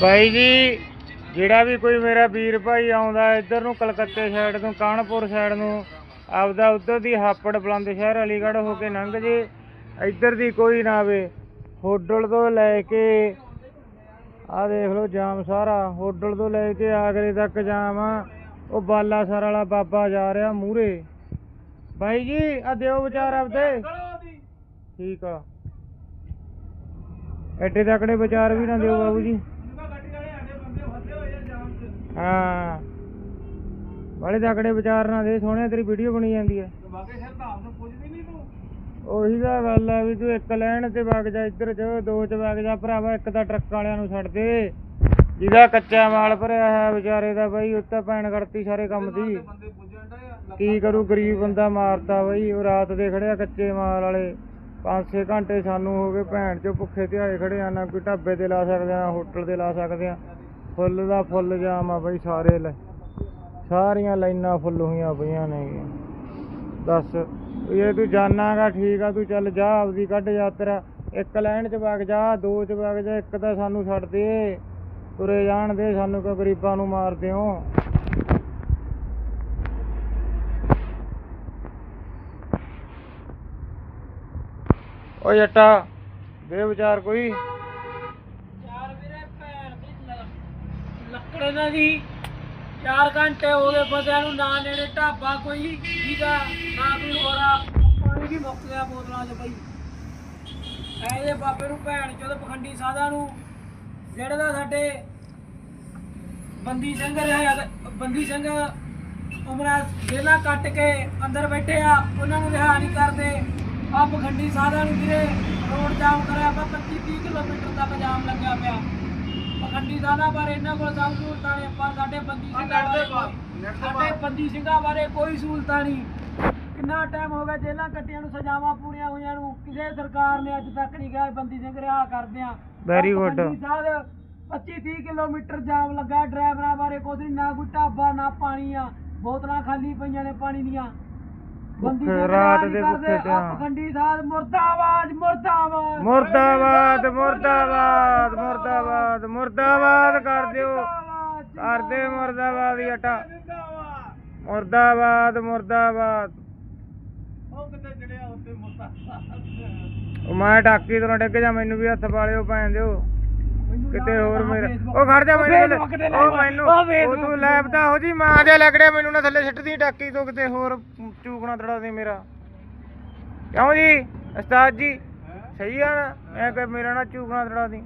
ਬਾਈ ਜੀ, ਜਿਹੜਾ ਵੀ ਕੋਈ ਮੇਰਾ ਵੀਰ ਭਾਈ ਆਉਂਦਾ ਇੱਧਰ ਨੂੰ ਕਲਕੱਤੇ ਸਾਈਡ ਤੋਂ, ਕਾਨਪੁਰ ਸਾਈਡ ਨੂੰ, ਆਪਦਾ ਉੱਧਰ ਦੀ ਹਾਪੜ ਬਲੰਦ ਸ਼ਹਿਰ ਅਲੀਗੜ੍ਹ ਹੋ ਕੇ ਲੰਘ ਜੇ, ਇੱਧਰ ਦੀ ਕੋਈ ਨਾ ਆਵੇ। ਹੋਡਲ ਤੋਂ ਲੈ ਕੇ, ਆਹ ਦੇਖ ਲਓ ਜਾਮ ਸਾਰਾ ਹੋਡਲ ਤੋਂ ਲੈ ਕੇ ਆਗਰੇ ਤੱਕ ਜਾਮ ਆ। ਉਹ ਬਾਲਾਸਰ ਵਾਲਾ ਬਾਬਾ ਜਾ ਰਿਹਾ ਮੂਰੇ ਬਾਈ ਜੀ ਆ ਦਿਓ ਵਿਚਾਰ ਆਪਦੇ। ਠੀਕ ਆ। ਐਡੇ ਤਕੜੇ ਵਿਚਾਰ ਵੀ ਨਾ ਦਿਓ ਬਾਬੂ ਜੀ। ਹਾਂ। ਬੜੇ ਤਕੜੇ ਵਿਚਾਰ ਨਾ ਦੇ ਸੋਹਣਿਆ ਤੇਰੀ ਵੀਡੀਓ ਬਣੀ ਜਾਂਦੀ ਹੈ ਉਹੀ ਤਾਂ ਗੱਲ ਆ ਵੀ ਤੂੰ ਇੱਕ ਲੈਣ ਤੇ ਵਗ ਜਾ ਇੱਧਰ ਚ ਦੋ ਚ ਵਗ ਜਾ ਭਰਾਵਾ ਇੱਕ ਤਾਂ ਟਰੱਕ ਵਾਲਿਆਂ ਨੂੰ ਛੱਡ ਦੇ। ਜਿਹਦਾ ਕੱਚਾ ਮਾਲ ਭਰਿਆ ਹੈ ਵਿਚਾਰੇ ਦਾ ਬਈ ਉੱਤੇ ਪੈਣ ਕਰਤੀ ਸਾਰੇ ਕੰਮ ਦੀ। ਕੀ ਕਰੂ ਗਰੀਬ ਬੰਦਾ ਮਾਰਤਾ ਬਈ ਉਹ ਰਾਤ ਦੇ ਖੜਿਆ ਕੱਚੇ ਮਾਲ ਵਾਲੇ। 5-6 ਘੰਟੇ ਸਾਨੂੰ ਹੋ ਗਏ ਭੈਣ ਚੋਂ ਭੁੱਖੇ ਧਿਆਏ ਖੜੇ ਆ ਨਾ ਕੋਈ ਢਾਬੇ ਤੇ ਲਾ ਸਕਦੇ ਆ ਹੋਟਲ ਤੇ ਲਾ ਸਕਦੇ ਆ। ਫੁੱਲ ਦਾ ਫੁੱਲ ਜਾਮ ਆ ਬਈ ਸਾਰੇ ਲੈ। ਸਾਰੀਆਂ ਲਾਈਨਾਂ ਫੁੱਲ ਹੋਈਆਂ ਪਈਆਂ ਨੇ। ਦੱਸ ਇਹ ਤੂੰ ਜਾਣਾਗਾ ਠੀਕ ਆ, ਤੂੰ ਚੱਲ ਜਾ ਆਪਦੀ ਕੱਢ ਯਾਤਰਾ। ਇੱਕ ਲਾਈਨ ਚ ਵਗ ਜਾ, ਦੋ ਚ ਵਗ ਜਾ, ਇੱਕ ਤਾਂ ਸਾਨੂੰ ਛੱਡ ਦੇ। ਤੁਰੇ ਜਾਣ ਦੇ, ਸਾਨੂੰ ਕਿਉਂ ਗਰੀਬਾਂ ਨੂੰ ਮਾਰਦੇ ਹੋ ਓ ਜੱਟਾ ਦੇ ਵਿਚਾਰ ਕੋਈ ਯਾਰ ਵੀਰੇ ਭੈਣ ਦੀ ਲ- ਦੀ 4 ਘੰਟੇ ਹੋ ਗਏ ਬੰਦਿਆਂ ਨੂੰ ਨਾ ਨੇੜੇ ਢਾਬਾ ਕੋਈ ਜਿਹਦਾ ਨਾ ਕੋਈ ਹੋਰਾ। ਪਾਣੀ ਵੀ ਮੁੱਕ ਗਿਆ ਬੋਤਲਾਂ 'ਚ ਬਈ। ਐ ਜੇ ਬਾਬੇ ਨੂੰ ਭੈਣ ਚੋਦ ਪਖੰਡੀ ਸਾਧਾਂ ਨੂੰ, ਜਿਹੜੇ ਦਾ ਸਾਡੇ ਬੰਦੀ ਸਿੰਘ ਰਿਹਾ ਬੰਦੀ ਸਿੰਘ ਉਮਰਾਂ ਜੇਲਾਂ ਕੱਟ ਕੇ ਅੰਦਰ ਬੈਠੇ ਆ, ਉਹਨਾਂ ਨੂੰ ਰਿਹਾ ਨਹੀਂ ਕਰਦੇ। ਆ ਪਖੰਡੀ ਸਾਧਾਂ ਨੂੰ ਵੀਰੇ ਰੋਡ ਜਾਮ ਕਰਿਆ ਵਾ 25 30 ਕਿਲੋਮੀਟਰ ਤੱਕ ਜਾਮ ਲੱਗਿਆ ਪਿਆ। ਪਖੰਡੀ ਸਾਧਾਂ ਬਾਰੇ ਇਹਨਾਂ ਕੋਲ ਸਭ ਸਹੂਲਤਾਂ ਨੇ ਪਰ ਸਾਡੇ ਬੰਦੀ ਸਿੰਘਾਂ ਬਾਰੇ ਕੋਈ- ਸਾਡੇ ਬੰਦੀ ਸਿੰਘਾਂ ਬਾਰੇ ਕੋਈ ਸਹੂਲਤਾਂ ਨਹੀਂ। ਕਿੰਨਾ ਟਾਈਮ ਹੋ ਗਿਆ ਜੇਲਾਂ ਕੱਟੀਆਂ ਨੂੰ ਸਜ਼ਾਵਾਂ ਪੂਰੀਆਂ ਹੋਈਆਂ ਨੂੰ ਕਿਸੇ ਸਰਕਾਰ ਨੇ ਅੱਜ ਤੱਕ ਨਹੀਂ ਕਿਹਾ ਬੰਦੀ ਸਿੰਘ ਰਿਹਾ ਕਰਦੇ ਆ। Very good. ਪਖੰਡੀ ਸਾਧ 25 30 ਕਿਲੋਮੀਟਰ ਜਾਮ ਲੱਗਾ ਡਰਾਈਵਰਾਂ ਬਾਰੇ ਕੁਝ ਨਹੀਂ ਨਾ ਕੋਈ ਢਾਬਾ ਨਾ ਪਾਣੀ ਆ। ਬੋਤਲਾਂ ਖਾਲੀ ਪਈਆਂ ਨੇ ਪਾਣੀ ਦੀਆਂ। ਬੰਦੀ ਰਾਤ ਦੇ ਭੁੱਖੇ ਮੁਰਦਾਬਾਦ ਮੁਰਦਾਬਾਦ। ਮੁਰਦਾਬਾਦ ਮੁਰਦਾਬਾਦ ਮੁਰਦਾਬਾਦ ਮੁਰਦਾਬਾਦ। ਕਰ ਦਿਓ। ਕਰ ਦੇ ਮੁਰਦਾਬਾਦ ਜ਼ਿੰਦਾਬਾਦ। ਮੁਰਦਾਬਾਦ ਮੁਰਦਾਬਾਦ। ਉਹ ਕਿੱਥੇ ਚੜਿਆ ਉੱਤੇ ਮੁਰਦਾਬਾਦ। ਉਹ ਮੈਂ ਟਾਕੀ ਤੋਂ ਡਿੱਗ ਜਾ ਮੈਨੂੰ ਵੀ ਹੱਥ ਪਾਲਿਓ ਭੈਣ ਦਿਓ। ਕਿਤੇ ਹੋਰ ਮੇਰਾ ਉਹ ਖੜ ਜਾ ਮੈਨੂੰ। ਉਹ ਮੈਨੂੰ ਉਹ ਤੂੰ ਤਾਂ ਹੋ ਜੀ ਮਾਂ ਦੇ ਲੱਗੜੇ ਮੈਨੂੰ ਨਾ ਥੱਲੇ ਸਿੱਟਦੀ ਟਾਕੀ ਤੋਂ ਕਿਤੇ ਹੋਰ ਚੂਕਣਾ ਤੜਾ ਦੇ ਮੇਰਾ। ਕਿਉਂ ਜੀ? ਉਸਤਾਦ ਜੀ ਸਹੀ ਆ ਨਾ? ਐ ਕਿ ਮੇਰਾ ਨਾ ਚੂਕਣਾ ਤੜਾ ਦੀ